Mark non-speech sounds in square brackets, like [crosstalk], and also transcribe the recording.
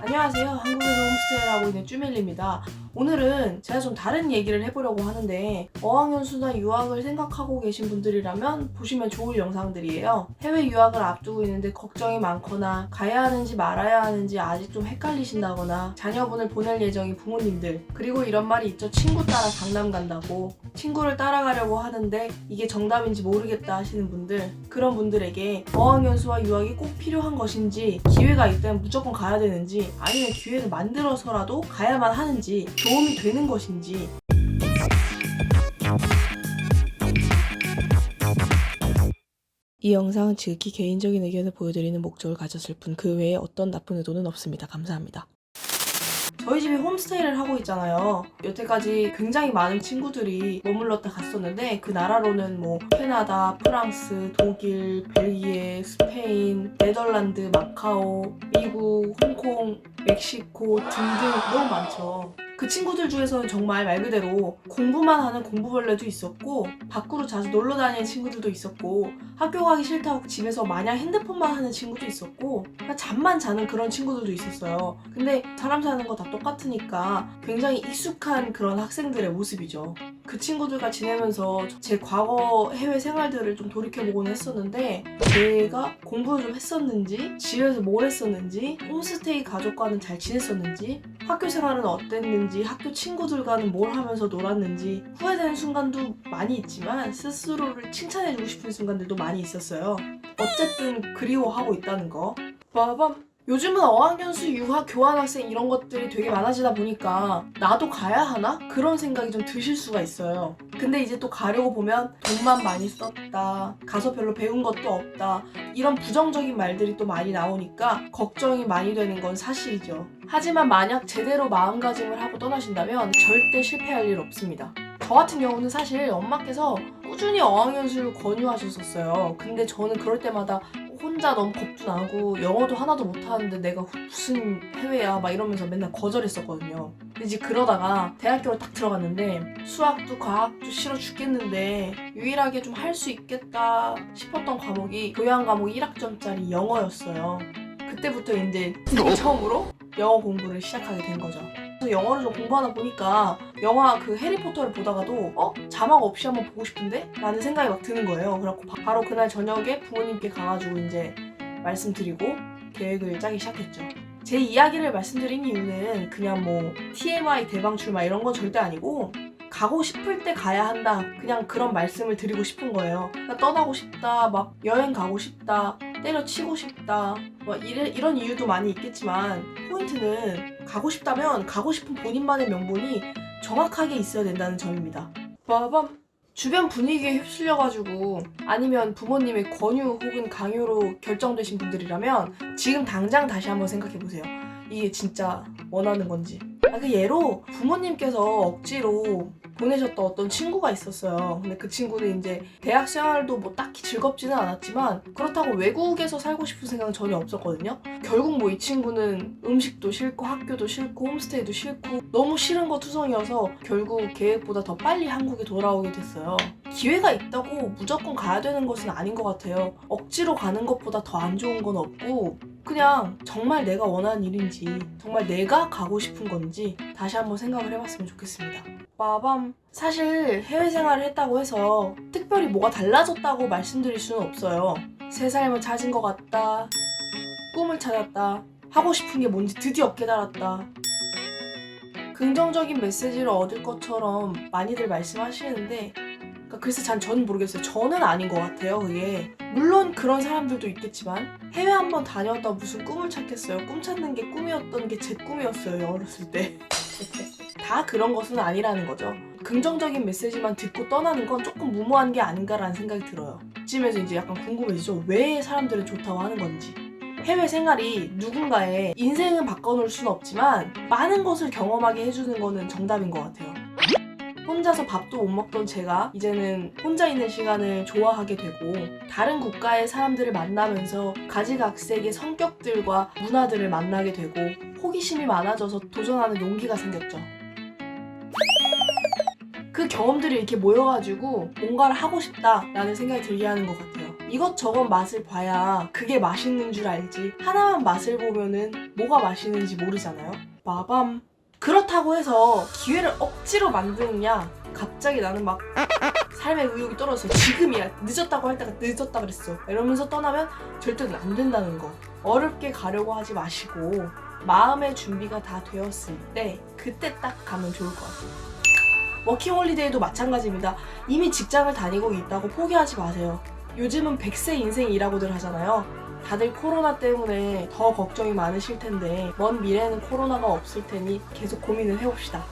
안녕하세요. 한국에서 홈스테이를 하고 있는 쭈밀리입니다. 오늘은 제가 좀 다른 얘기를 해보려고 하는데 어학연수나 유학을 생각하고 계신 분들이라면 보시면 좋을 영상들이에요. 해외 유학을 앞두고 있는데 걱정이 많거나 가야 하는지 말아야 하는지 아직 좀 헷갈리신다거나 자녀분을 보낼 예정인 부모님들 그리고 이런 말이 있죠. 친구 따라 강남 간다고 친구를 따라가려고 하는데 이게 정답인지 모르겠다 하시는 분들 그런 분들에게 어학연수와 유학이 꼭 필요한 것인지 기회가 있다면 무조건 가야 되는지 아니면 기회를 만들어서라도 가야만 하는지 도움이 되는 것인지 이 영상은 지극히 개인적인 의견을 보여드리는 목적을 가졌을 뿐 그 외에 어떤 나쁜 의도는 없습니다. 감사합니다. 저희 집이 홈스테이를 하고 있잖아요. 여태까지 굉장히 많은 친구들이 머물렀다 갔었는데 그 나라로는 뭐 캐나다, 프랑스, 독일, 벨기에, 스페인, 네덜란드, 마카오, 미국, 홍콩, 멕시코 등등 너무 많죠. 그 친구들 중에서는 정말 말 그대로 공부만 하는 공부벌레도 있었고 밖으로 자주 놀러 다니는 친구들도 있었고 학교 가기 싫다고 집에서 마냥 핸드폰만 하는 친구도 있었고 잠만 자는 그런 친구들도 있었어요. 근데 사람 사는 거 다 똑같으니까 굉장히 익숙한 그런 학생들의 모습이죠. 그 친구들과 지내면서 제 과거 해외 생활들을 좀 돌이켜보곤 했었는데 제가 공부를 좀 했었는지 집에서 뭘 했었는지 홈스테이 가족과는 잘 지냈었는지 학교 생활은 어땠는지 학교 친구들과는 뭘 하면서 놀았는지 후회되는 순간도 많이 있지만 스스로를 칭찬해주고 싶은 순간들도 많이 있었어요. 어쨌든 그리워하고 있다는 거. 빠밤. 요즘은 어학연수, 유학, 교환학생 이런 것들이 되게 많아지다 보니까 나도 가야 하나? 그런 생각이 좀 드실 수가 있어요. 근데 이제 또 가려고 보면 돈만 많이 썼다. 가서 별로 배운 것도 없다. 이런 부정적인 말들이 또 많이 나오니까 걱정이 많이 되는 건 사실이죠. 하지만 만약 제대로 마음가짐을 하고 떠나신다면 절대 실패할 일 없습니다. 저 같은 경우는 사실 엄마께서 꾸준히 어학연수를 권유하셨었어요. 근데 저는 그럴 때마다 혼자 너무 겁도 나고 영어도 하나도 못하는데 내가 무슨 해외야 막 이러면서 맨날 거절했었거든요. 근데 이제 그러다가 대학교를 딱 들어갔는데 수학도 과학도 싫어 죽겠는데 유일하게 좀 할 수 있겠다 싶었던 과목이 교양 과목 1학점짜리 영어였어요. 그때부터 이제 처음으로 영어 공부를 시작하게 된 거죠. 영어를 좀 공부하다 보니까 영화 그 해리포터를 보다가도 어? 자막 없이 한번 보고 싶은데? 라는 생각이 막 드는 거예요. 그래갖고 바- 바로 그날 저녁에 부모님께 가가지고 이제 말씀드리고 계획을 짜기 시작했죠. 제 이야기를 말씀드린 이유는 그냥 뭐 TMI 대방출 막 이런 건 절대 아니고 가고 싶을 때 가야 한다. 그냥 그런 말씀을 드리고 싶은 거예요. 그러니까 떠나고 싶다, 막 여행 가고 싶다, 때려치고 싶다, 뭐 이래, 이런 이유도 많이 있겠지만 포인트는 가고 싶다면 가고 싶은 본인만의 명분이 정확하게 있어야 된다는 점입니다. 빠밤. 주변 분위기에 휩쓸려가지고 아니면 부모님의 권유 혹은 강요로 결정되신 분들이라면 지금 당장 다시 한번 생각해보세요. 이게 진짜 원하는 건지. 아, 그 예로 부모님께서 억지로 보내셨던 어떤 친구가 있었어요. 근데 그 친구는 이제 대학 생활도 뭐 딱히 즐겁지는 않았지만 그렇다고 외국에서 살고 싶은 생각은 전혀 없었거든요. 결국 뭐 이 친구는 음식도 싫고 학교도 싫고 홈스테이도 싫고 너무 싫은 거 투성이어서 결국 계획보다 더 빨리 한국에 돌아오게 됐어요. 기회가 있다고 무조건 가야 되는 것은 아닌 것 같아요. 억지로 가는 것보다 더 안 좋은 건 없고 그냥 정말 내가 원하는 일인지 정말 내가 가고 싶은 건지 다시 한번 생각을 해봤으면 좋겠습니다. 빠밤. 사실 해외 생활을 했다고 해서 특별히 뭐가 달라졌다고 말씀드릴 수는 없어요. 새 삶을 찾은 것 같다. 꿈을 찾았다. 하고 싶은 게 뭔지 드디어 깨달았다. 긍정적인 메시지를 얻을 것처럼 많이들 말씀하시는데 글쎄 전, 저는 모르겠어요. 저는 아닌 것 같아요, 그게. 물론 그런 사람들도 있겠지만 해외 한번 다녀왔다 무슨 꿈을 찾겠어요. 꿈 찾는 게 꿈이었던 게 제 꿈이었어요, 어렸을 때. [laughs] 다 그런 것은 아니라는 거죠. 긍정적인 메시지만 듣고 떠나는 건 조금 무모한 게 아닌가라는 생각이 들어요. 이쯤에서 이제 약간 궁금해지죠. 왜 사람들은 좋다고 하는 건지. 해외 생활이 누군가의 인생은 바꿔놓을 수는 없지만 많은 것을 경험하게 해주는 거는 정답인 것 같아요. 혼자서 밥도 못 먹던 제가 이제는 혼자 있는 시간을 좋아하게 되고 다른 국가의 사람들을 만나면서 가지각색의 성격들과 문화들을 만나게 되고 호기심이 많아져서 도전하는 용기가 생겼죠. 그 경험들이 이렇게 모여가지고 뭔가를 하고 싶다라는 생각이 들게 하는 것 같아요. 이것저것 맛을 봐야 그게 맛있는 줄 알지. 하나만 맛을 보면은 뭐가 맛있는지 모르잖아요. 마밤. 그렇다고 해서 기회를 억지로 만드느냐? 갑자기 나는 막 삶의 의욕이 떨어졌어. 지금이야. 늦었다고 할 때가 늦었다 그랬어. 이러면서 떠나면 절대 안 된다는 거. 어렵게 가려고 하지 마시고 마음의 준비가 다 되었을 때 그때 딱 가면 좋을 것 같아요. 워킹홀리데이도 마찬가지입니다. 이미 직장을 다니고 있다고 포기하지 마세요. 요즘은 100세 인생이라고들 하잖아요. 다들 코로나 때문에 더 걱정이 많으실 텐데 먼 미래에는 코로나가 없을 테니 계속 고민을 해봅시다.